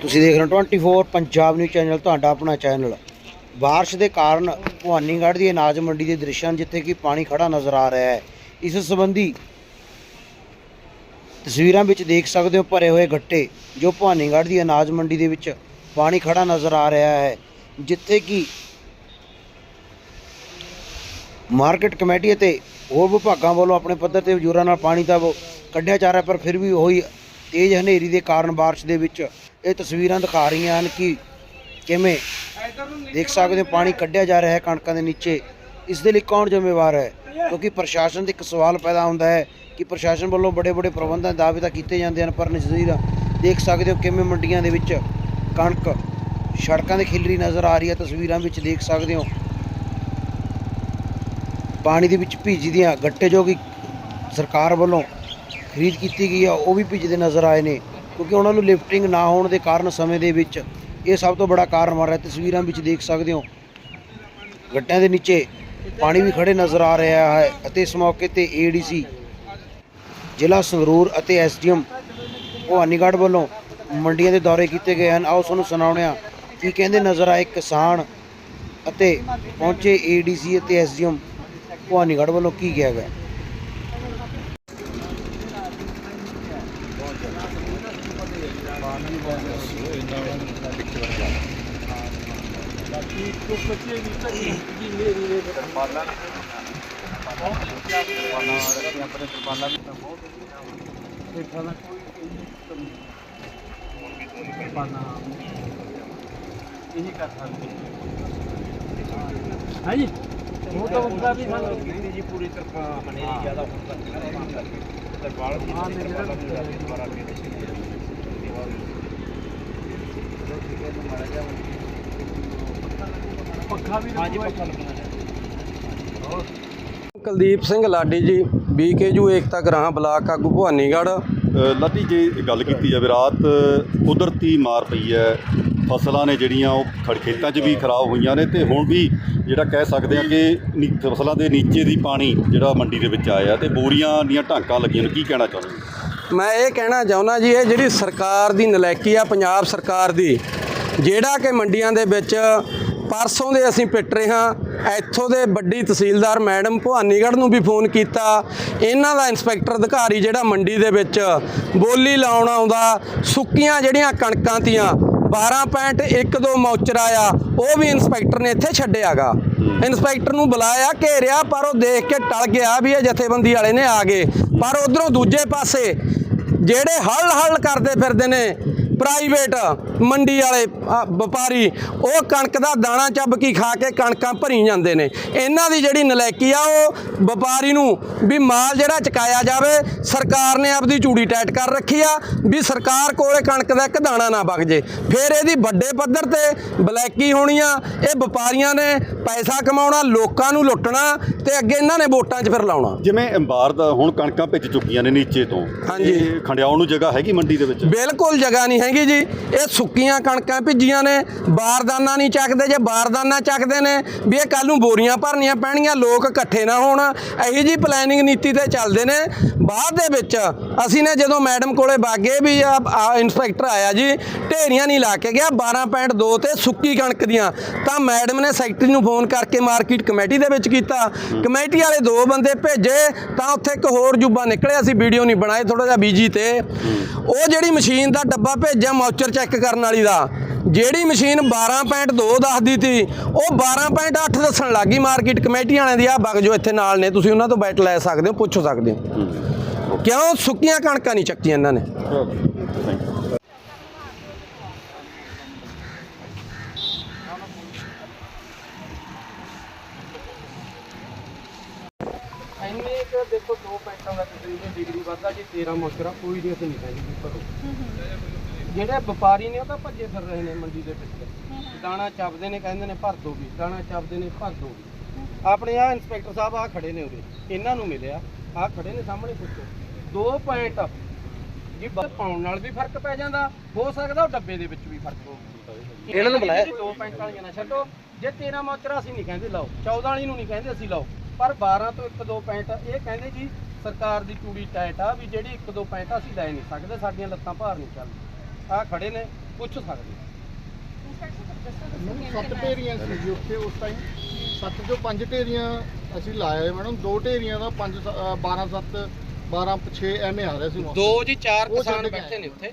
ਤੁਸੀਂ ਦੇਖ ਰਹੇ ਹੋ 24 ਪੰਜਾਬ ਨਿਊਜ਼ ਚੈਨਲ ਤੁਹਾਡਾ ਆਪਣਾ ਚੈਨਲ ਬਾਰਿਸ਼ ਦੇ ਕਾਰਨ ਭਵਾਨੀਗੜ੍ਹ ਦੀ ਅਨਾਜ ਮੰਡੀ ਦੇ ਦ੍ਰਿਸ਼ਾਂ ਹਨ ਜਿੱਥੇ ਕਿ ਪਾਣੀ ਖੜਾ ਨਜ਼ਰ ਆ ਰਿਹਾ ਹੈ। ਇਸ ਸੰਬੰਧੀ ਤਸਵੀਰਾਂ ਵਿੱਚ ਦੇਖ ਸਕਦੇ ਹੋ ਭਰੇ ਹੋਏ ਗੱਟੇ, ਜੋ ਭਵਾਨੀਗੜ੍ਹ ਦੀ ਅਨਾਜ ਮੰਡੀ ਦੇ ਵਿੱਚ ਪਾਣੀ ਖੜਾ ਨਜ਼ਰ ਆ ਰਿਹਾ ਹੈ, ਜਿੱਥੇ ਕਿ ਮਾਰਕੀਟ ਕਮੇਟੀ ਅਤੇ ਹੋਰ ਵਿਭਾਗਾਂ ਵੱਲੋਂ ਆਪਣੇ ਪੱਧਰ ਤੇ ਜ਼ੋਰਾਂ ਨਾਲ ਪਾਣੀ ਤਾਂ ਉਹ ਕੱਢਿਆ ਜਾ ਰਿਹਾ ਪਰ ਫਿਰ ਵੀ ਉਹੀ ਤੇਜ਼ ਹਨੇਰੀ ਦੇ ਕਾਰਨ ਬਾਰਿਸ਼ ਦੇ ਵਿੱਚ ਇਹ ਤਸਵੀਰਾਂ ਦਿਖਾ ਰਹੀਆਂ ਹਨ ਕਿ ਕਿਵੇਂ ਦੇਖ ਸਕਦੇ ਹੋ, ਪਾਣੀ ਕੱਢਿਆ ਜਾ ਰਿਹਾ ਹੈ ਕਣਕਾਂ ਦੇ ਨੀਚੇ। ਇਸ ਦੇ ਲਈ ਕੌਣ ਜ਼ਿੰਮੇਵਾਰ ਹੈ? ਕਿਉਂਕਿ ਪ੍ਰਸ਼ਾਸਨ ਤੇ ਇੱਕ ਸਵਾਲ ਪੈਦਾ ਹੁੰਦਾ ਹੈ ਕਿ ਪ੍ਰਸ਼ਾਸਨ ਵੱਲੋਂ ਬੜੇ ਬੜੇ ਪ੍ਰਬੰਧਾਂ ਦਾਅਵੇ ਤਾਂ ਕੀਤੇ ਜਾਂਦੇ ਹਨ, ਪਰ ਨਜ਼ਰੀਰ ਦੇਖ ਸਕਦੇ ਹੋ ਕਿਵੇਂ ਮੰਡੀਆਂ ਦੇ ਵਿੱਚ ਕਣਕ, ਸੜਕਾਂ ਦੇ ਖਿਲਰੀ ਨਜ਼ਰ ਆ ਰਹੀ ਹੈ ਤਸਵੀਰਾਂ ਵਿੱਚ ਦੇਖ ਸਕਦੇ ਹੋ। ਪਾਣੀ ਦੇ ਵਿੱਚ ਭਿੱਜਦੀਆਂ ਗੱਟੇ ਜੋ ਕਿ ਸਰਕਾਰ ਵੱਲੋਂ ਖਰੀਦ ਕੀਤੀ ਗਈ ਆ ਉਹ ਵੀ ਭਿੱਜਦੇ ਨਜ਼ਰ ਆਏ ਨੇ। ਕਿਉਂਕਿ ਉਹਨਾਂ ਨੂੰ ਲਿਫਟਿੰਗ ਨਾ ਹੋਣ ਦੇ ਕਾਰਨ ਸਮੇਂ ਦੇ ਵਿੱਚ ਇਹ ਸਭ ਤੋਂ ਬੜਾ ਕਾਰਨ ਬਣ ਰਿਹਾ। ਤਸਵੀਰਾਂ ਵਿੱਚ ਦੇਖ ਸਕਦੇ ਹੋ। ਗੱਟਿਆਂ ਦੇ ਨੀਚੇ ਪਾਣੀ ਵੀ ਖੜੇ ਨਜ਼ਰ ਆ ਰਿਹਾ ਹੈ ਅਤੇ ਇਸ ਮੌਕੇ ਤੇ ਏਡੀਸੀ ਜ਼ਿਲ੍ਹਾ ਸੰਗਰੂਰ ਅਤੇ ਐਸਡੀਐਮ ਭਵਾਨੀਗੜ੍ਹ ਵੱਲੋਂ ਮੰਡੀਆਂ ਦੇ ਦੌਰੇ ਕੀਤੇ ਗਏ ਹਨ। ਆਓ ਤੁਹਾਨੂੰ ਸੁਣਾਉਂਦੇ ਹਾਂ ਕੀ ਕਹਿੰਦੇ ਨਜ਼ਰ ਆਏ ਕਿਸਾਨ ਅਤੇ ਪਹੁੰਚੇ ਏਡੀਸੀ ਅਤੇ ਐਸਡੀਐਮ ਭਵਾਨੀਗੜ੍ਹ ਵੱਲੋਂ ਕੀ ਕਿਹਾ ਗਿਆ। ਇਹੀ ਕਰ ਸਕਦੇ ਹਾਂਜੀ ਉਹ ਤਾਂ ਹੁੰਦਾ ਵੀ ਸਾਨੂੰ ਜੀ ਪੂਰੀ ਤਰ੍ਹਾਂ ਹਨੇਰੀ ਜ਼ਿਆਦਾ ਹੋਣ ਕਰਕੇ ਨਾ ਤਾਂ ਕਰਕੇ ਦਰਬਾਰ ਦੀ ਹਾਂ, ਮੇਰਾ ਤਰਬਾਲਾਂ ਨੂੰ ਜ਼ਿਆਦਾ ਦੁਬਾਰਾ ਕੇ ਪੱਖਾ ਵੀ ਹਾਂਜੀ ਲੱਗੂਗਾ ਪੱਖਾ ਲੱਗਣਾ ਚਾਹੀਦਾ ਕੁਲਦੀਪ ਸਿੰਘ ਲਾਡੀ ਜੀ ਬੀਕੇਯੂ ਏਕਤਾ ਗ੍ਰਾਮ ਬਲਾਕ ਆਗੂ ਭਵਾਨੀਗੜ੍ਹ। ਲਾਡੀ ਜੇ ਗੱਲ ਕੀਤੀ ਜਾਵੇ ਰਾਤ ਕੁਦਰਤੀ ਮਾਰ ਪਈ ਹੈ। ਫਸਲਾਂ ਨੇ ਜਿਹੜੀਆਂ ਉਹ ਖੜ ਖੇਤਾਂ 'ਚ ਵੀ ਖਰਾਬ ਹੋਈਆਂ ਨੇ ਤੇ ਹੁਣ ਵੀ ਜਿਹੜਾ ਕਹਿ ਸਕਦੇ ਆ ਕਿ ਫਸਲਾਂ ਦੇ ਨੀਚੇ ਦੀ ਪਾਣੀ ਜਿਹੜਾ ਮੰਡੀ ਦੇ ਵਿੱਚ ਆਇਆ ਤੇ ਬੋਰੀਆਂ ਦੀਆਂ ਢਾਂਕਾਂ ਲੱਗੀਆਂ ਨੇ। ਕੀ ਕਹਿਣਾ ਚਾਹੁੰਦੇ? ਮੈਂ ਇਹ ਕਹਿਣਾ ਚਾਹੁੰਦਾ ਜੀ ਇਹ ਜਿਹੜੀ ਸਰਕਾਰ ਦੀ ਨਲਾਇਕੀ ਆ ਪੰਜਾਬ ਸਰਕਾਰ ਦੀ ਜਿਹੜਾ ਕਿ ਮੰਡੀਆਂ ਦੇ ਵਿੱਚ ਪਰਸੋਂ ਦੇ ਅਸੀਂ ਪਿੱਟ ਰਹੇ ਹਾਂ। ਇੱਥੋਂ ਦੇ ਵੱਡੀ ਤਹਿਸੀਲਦਾਰ ਮੈਡਮ ਭਵਾਨੀਗੜ੍ਹ ਨੂੰ ਵੀ ਫੋਨ ਕੀਤਾ। ਇਹਨਾਂ ਦਾ ਇੰਸਪੈਕਟਰ ਅਧਿਕਾਰੀ ਜਿਹੜਾ ਮੰਡੀ ਦੇ ਵਿੱਚ ਬੋਲੀ ਲਾਉਣ ਆਉਂਦਾ, ਸੁੱਕੀਆਂ ਜਿਹੜੀਆਂ ਕਣਕਾਂ ਤੀਆਂ 12.12 ਮੌਚਰਾ ਆ, ਉਹ ਵੀ ਇੰਸਪੈਕਟਰ ਨੇ ਇੱਥੇ ਛੱਡਿਆਗਾ। ਇੰਸਪੈਕਟਰ ਨੂੰ ਬੁਲਾਇਆ, ਘੇਰਿਆ, ਪਰ ਉਹ ਦੇਖ ਕੇ ਟਲ ਗਿਆ ਵੀ ਇਹ ਜਥੇਬੰਦੀ ਵਾਲੇ ਨੇ ਆ ਗਏ। ਪਰ ਉਧਰੋਂ ਦੂਜੇ ਪਾਸੇ ਜਿਹੜੇ ਹਲ ਹਲ ਕਰਦੇ ਫਿਰਦੇ ਨੇ ਪ੍ਰਾਈਵੇਟ ਮੰਡੀ ਵਾਲੇ ਵਪਾਰੀ ਉਹ ਕਣਕ ਦਾ ਦਾਣਾ ਚੱਬ ਕੀ ਖਾ ਕੇ ਕਣਕਾਂ ਭਰੀ ਜਾਂਦੇ ਨੇ। ਇਹਨਾਂ ਦੀ ਜਿਹੜੀ ਨਲਾਇਕੀ ਆ ਉਹ ਵਪਾਰੀ ਨੂੰ ਵੀ ਮਾਲ ਜਿਹੜਾ ਚਕਾਇਆ ਜਾਵੇ ਸਰਕਾਰ ਨੇ ਆਪਦੀ ਚੂੜੀ ਟਾਈਟ ਕਰ ਰੱਖੀ ਆ ਵੀ ਸਰਕਾਰ ਕੋਲੇ ਕਣਕ ਦਾ ਇੱਕ ਦਾਣਾ ਨਾ ਵਗ ਜੇ। ਫਿਰ ਇਹਦੀ ਵੱਡੇ ਪੱਧਰ ਤੇ ਬਲੈਕੀ ਹੋਣੀ ਆ ਇਹ ਵਪਾਰੀਆਂ ਨੇ ਪੈਸਾ ਕਮਾਉਣਾ ਲੋਕਾਂ ਨੂੰ ਲੁੱਟਣਾ ਤੇ ਅੱਗੇ ਇਹਨਾਂ ਨੇ ਵੋਟਾਂ 'ਚ ਫਿਰ ਲਾਉਣਾ। ਜਿਵੇਂ ਅੰਬਾਰ ਦਾ ਹੁਣ ਕਣਕਾਂ ਭਿੱਜ ਚੁੱਕੀਆਂ ਨੇ ਨੀਚੇ ਤੋਂ ਹਾਂਜੀ। ਖੰਡਿਆਉਣ ਨੂੰ ਜਗ੍ਹਾ ਹੈਗੀ ਮੰਡੀ ਦੇ ਵਿੱਚ? ਬਿਲਕੁਲ ਜਗ੍ਹਾ ਨਹੀਂ ਹੈਗੀ ਜੀ। ਇਹ ਸੁੱਕੀਆਂ ਕਣਕਾਂ ਭਿੱਜੀਆਂ ਨੇ। ਬਾਰਦਾਨਾ ਨਹੀਂ ਚੱਕਦੇ। ਜੇ ਬਾਰਦਾਨਾ ਚੱਕਦੇ ਨੇ ਵੀ ਇਹ ਕੱਲ ਨੂੰ ਬੋਰੀਆਂ ਭਰਨੀਆਂ ਪੈਣਗੀਆਂ, ਲੋਕ ਇਕੱਠੇ ਨਾ ਹੋਣ। ਇਹੀ ਜੀ ਪਲੈਨਿੰਗ ਨੀਤੀ ਤੇ ਚੱਲਦੇ ਨੇ। ਬਾਅਦ ਦੇ ਵਿੱਚ ਅਸੀਂ ਨੇ ਜਦੋਂ ਮੈਡਮ ਕੋਲੇ ਬਾਗੇ ਵੀ ਆ ਆ ਇੰਸਪੈਕਟਰ ਆਇਆ ਜੀ, ਢੇਰੀਆਂ ਨਹੀਂ ਲਾ ਕੇ ਗਿਆ 12.2 ਤੇ ਸੁੱਕੀ ਕਣਕ ਦੀਆਂ। ਤਾਂ ਮੈਡਮ ਨੇ ਸੈਕਟਰੀ ਨੂੰ ਫੋਨ ਕਰਕੇ ਮਾਰਕੀਟ ਕਮੇਟੀ ਦੇ ਵਿੱਚ ਕੀਤਾ। ਕਮੇਟੀ ਵਾਲੇ ਦੋ ਬੰਦੇ ਭੇਜੇ, ਤਾਂ ਉੱਥੇ ਇੱਕ ਹੋਰ ਜੁਬਾ ਨਿਕਲਿਆ। ਸੀ ਵੀਡੀਓ ਨਹੀਂ ਬਣਾਏ ਥੋੜਾ ਜਿਹਾ ਬੀਜੀ ਤੇ। ਉਹ ਜਿਹੜੀ ਮਸ਼ੀਨ ਦਾ ਡੱਬਾ ਭੇਜਿਆ ਮੌਚਰ ਚੈੱਕ ਕਰਨ ਵਾਲੀ ਦਾ। ਜਿਹੜੀ ਮਸ਼ੀਨ 12.2 ਦੱਸਦੀ ਤੀ ਉਹ 12.8 ਦੱਸਣ ਲੱਗੀ ਮਾਰਕੀਟ ਕਮੇਟੀ ਵਾਲਿਆਂ ਦੀ ਆ ਬਗ ਜੋ ਇੱਥੇ ਨਾਲ ਨੇ, ਤੁਸੀਂ ਉਹਨਾਂ ਤੋਂ ਬੈਟ ਲੈ ਸਕਦੇ ਹੋ, ਪੁੱਛ ਸਕਦੇ ਹੋ। ਕਿਉਂ? ਸੁੱਕੀਆਂ ਕਣਕਾਂ ਨਹੀਂ ਚੱਕੀਆਂ ਇਹਨਾਂ ਨੇ। ਇੰਨੇ ਇੱਕ ਦੇਖੋ, ਦੋ ਪੈਂਟਾਂ ਦਾ ਤਕਰੀਬਨ ਡਿਗਰੀ ਵੱਧਦਾ, ਜੀ 13 ਮੋਚਰਾ ਕੋਈ ਨਹੀਂ ਅਸੀਂ ਨਹੀਂ ਕਹਿੰਦੇ ਵੀ ਜਿਹੜੇ ਵਪਾਰੀ ਨੇ ਉਹ ਤਾਂ ਭੱਜੇ ਫਿਰ ਰਹੇ ਨੇ ਮੰਡੀ ਦੇ ਵਿੱਚ ਦਾਣਾ ਚੱਬਦੇ ਨੇ ਕਹਿੰਦੇ ਨੇ ਭਰ ਦੋ ਵੀ ਦਾਣਾ ਚੱਬਦੇ ਨੇ ਭਰ ਦੋ ਵੀ। ਆਪਣੇ ਆ ਇੰਸਪੈਕਟਰ ਸਾਹਿਬ ਆ ਖੜੇ ਨੇ ਉਰੇ ਇਹਨਾਂ ਨੂੰ ਮਿਲਿਆ ਆ ਖੜੇ ਨੇ ਸਾਹਮਣੇ ਪੁੱਛੋ। ਦੋ ਪੁਆਇੰਟ ਜੀ ਬਸ ਪਾਉਣ ਨਾਲ ਵੀ ਫ਼ਰਕ ਪੈ ਜਾਂਦਾ ਹੋ ਸਕਦਾ ਉਹ ਡੱਬੇ ਦੇ ਵਿੱਚ ਵੀ ਫ਼ਰਕ ਹੋ ਇਹਨਾਂ ਨੂੰ ਬੁਲਾਇਆ? ਦੋ ਪੁਆਇੰਟ ਵਾਲੀਆਂ ਨਾ ਛੱਡੋ। ਜੇ 13 ਮੋਚਰਾ ਅਸੀਂ ਨਹੀਂ ਕਹਿੰਦੇ ਲਾਓ। 14 ਵਾਲੀ ਨੂੰ ਨਹੀਂ ਕਹਿੰਦੇ ਅਸੀਂ ਲਾਓ। ਪਰ 12 ਤੋਂ 1 2 ਪੁਆਇੰਟ ਇਹ ਕਹਿੰਦੇ ਜੀ ਸਰਕਾਰ ਦੀ ਚੂੜੀ ਟਾਈਟ ਆ ਵੀ ਜਿਹੜੀ 1 2 ਪੁਆਇੰਟ ਅਸੀਂ ਲੈ ਨਹੀਂ ਸਕਦੇ ਸਾਡੀਆਂ ਲੱਤਾਂ ਭਾਰ ਨਹੀਂ ਚੱਲਦੀਆਂ। ਆ ਖੜੇ ਨੇ ਪੁੱਛ ਸਕਦੇ ਸੱਤ ਢੇਰੀਆਂ ਸੀ ਜੀ ਉੱਥੇ ਉਸ ਟਾਈਮ ਸੱਤ ਚੋਂ ਪੰਜ ਢੇਰੀਆਂ ਅਸੀਂ ਲਾਇਆ ਮੈਡਮ। ਦੋ ਢੇਰੀਆਂ ਦਾ 5 12 7 12 6 ਐਵੇਂ ਆ ਰਿਹਾ ਸੀ। ਦੋ ਜੀ ਚਾਰ ਕਿਸਾਨ ਬੈਠੇ ਨੇ ਉੱਥੇ।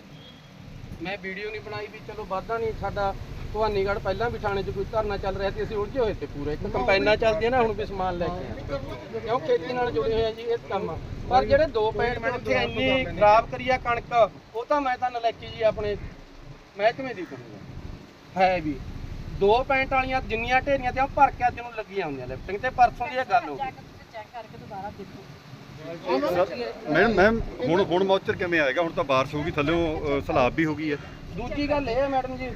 ਮੈਂ ਵੀਡੀਓ ਨਹੀਂ ਬਣਾਈ ਵੀ ਚਲੋ ਵਾਧਾ ਨਹੀਂ ਸਾਡਾ ਭਵਾਨੀਗੜ੍ਹ ਪਹਿਲਾਂ ਵੀ ਥਾਣੇ 'ਚ ਕੋਈ ਧਰਨਾ ਚੱਲ ਰਿਹਾ ਸੀ ਅਸੀਂ ਉਲਝੇ ਹੋਏ ਤੇ ਪੂਰੇ। ਇੱਕ ਕੰਪਾਈਨਾਂ ਚੱਲਦੀਆਂ ਨਾ ਹੁਣ ਵੀ ਸਮਾਨ ਲੈ ਕੇ ਕਿਉਂ ਖੇਤੀ ਨਾਲ ਜੁੜੇ ਹੋਏ ਆ ਜੀ ਇਹ ਕੰਮ ਆ। ਪਰ ਜਿਹੜੇ ਦੋ ਪੈਂਟ ਉੱਥੇ ਇੰਨੀ ਖਰਾਬ ਕਰੀ ਆ ਕਣਕ ਉਹ ਤਾਂ ਮੈਂ ਤਾਂ ਨਲੈਕੀ ਜੀ ਆਪਣੇ ਮਹਿਕਮੇ ਦੀ ਕਰੂੰਗਾ। ਹੈ ਵੀ। ਦੋ ਪੈਂਟ ਵਾਲੀਆਂ ਜਿੰਨੀਆਂ ਢੇਰੀਆਂ ਤੇ ਉਹ ਭਰ ਕੇ ਅੱਜ ਨੂੰ ਲੱਗੀਆਂ ਹੁੰਦੀਆਂ ਲਿਫਟਿੰਗ ਤੇ ਪਰਸੋਂ ਦੀ ਇਹ ਗੱਲ ਹੋ ਗਈ। ਮੈਡਮ ਮੈਮ ਹੁਣ ਹੁਣ ਮੌਚਰ ਕਿਵੇਂ ਆਏਗਾ? ਹੁਣ ਤਾਂ ਬਾਰਿਸ਼ ਹੋ ਗਈ ਥੱਲੇੋਂ ਸਲਾਬ ਵੀ ਹੋ ਗਈ ਹੈ। ਦੂਜੀ ਗੱਲ ਇਹ ਹੈ ਮੈਡਮ ਜੀ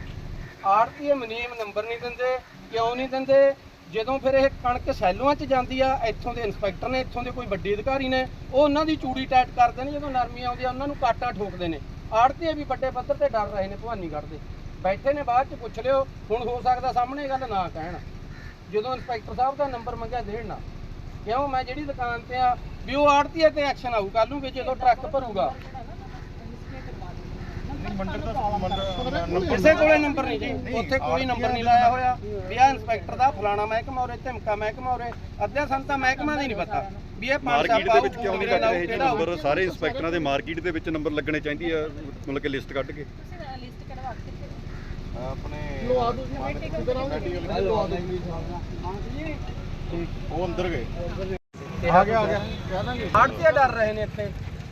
ਆੜਤੀਏ ਮਨੀਮ ਨੰਬਰ ਨਹੀਂ ਦਿੰਦੇ, ਕਿਉਂ ਨਹੀਂ ਦਿੰਦੇ? ਜਦੋਂ ਫਿਰ ਇਹ ਕਣਕ ਸੈਲੂਆਂ 'ਚ ਜਾਂਦੀ ਆ, ਇੱਥੋਂ ਦੇ ਇੰਸਪੈਕਟਰ ਨੇ, ਇੱਥੋਂ ਦੇ ਕੋਈ ਵੱਡੇ ਅਧਿਕਾਰੀ ਨੇ, ਉਹ ਉਹਨਾਂ ਦੀ ਚੂੜੀ ਟਾਈਟ ਕਰਦੇ ਨੇ, ਜਦੋਂ ਨਰਮੀ ਆਉਂਦੀ ਆ ਉਹਨਾਂ ਨੂੰ ਕਾਟਾ ਠੋਕਦੇ ਨੇ। ਆੜਤੀਏ ਵੀ ਵੱਡੇ ਪੱਧਰ ਤੇ ਡਰ ਰਹੇ ਨੇ ਭਵਾਨੀਗੜ੍ਹ ਦੇ। ਬੈਠੇ ਨੇ, ਬਾਅਦ 'ਚ ਪੁੱਛ ਲਿਓ, ਹੁਣ ਹੋ ਸਕਦਾ ਸਾਹਮਣੇ ਗੱਲ ਨਾ ਕਹਿਣ। ਜਦੋਂ ਇੰਸਪੈਕਟਰ ਸਾਹਿਬ ਦਾ ਨੰਬਰ ਮੰਗਿਆ ਦੇਣ ਨਾ। ਕਿਉਂ? ਮੈਂ ਜਿਹੜੀ ਦੁਕਾਨ ਤੇ ਆ, ਵੀ ਉਹ ਆੜਤੀਏ ਤੇ ਐਕਸ਼ਨ ਆਊ ਕੱਲ ਨੂੰ ਵੀ ਜਦੋਂ ਟਰੱਕ ਭਰੂਗਾ। ਕਿਸੇ ਕੋਲੇ ਨੰਬਰ ਨਹੀਂ ਜੀ। ਉੱਥੇ ਕੋਈ ਨੰਬਰ ਨਹੀਂ ਲਾਇਆ ਹੋਇਆ। ਵੀ ਆ ਇੰਸਪੈਕਟਰ ਦਾ ਫਲਾਣਾ ਮਹਿਕਮਾ ਉਰੇ ਧਮਕਾ ਮਹਿਕਮਾ ਉਰੇ। ਅੱਧਿਆ ਸਾਨੂੰ ਤਾਂ ਮਹਿਕਮਾ ਦਾ ਨਹੀਂ ਪਤਾ। ਵੀ ਇਹ ਪੰਜ ਮਾਰਕੀਟ ਦੇ ਵਿੱਚ ਕਿਉਂ ਨਹੀਂ ਲੱਗ ਰਹੇ? ਜੀ ਨੰਬਰ ਸਾਰੇ ਇੰਸਪੈਕਟਰਾਂ ਦੇ ਮਾਰਕੀਟ ਦੇ ਵਿੱਚ ਨੰਬਰ ਲੱਗਣੇ ਚਾਹੀਦੀ ਆ ਮਤਲਬ ਕਿ ਲਿਸਟ ਕੱਢ ਕੇ। ਲਵਾ ਦੋ ਜੀ। ਲਵਾ ਦੋ ਉਹ ਅੰਦਰ ਗਏ। ਆ ਗਿਆ ਆ ਗਿਆ। ਕਹਿ ਦਾਂਗੇ। ਡਰ ਰਹੇ ਨੇ ਇੱਥੇ।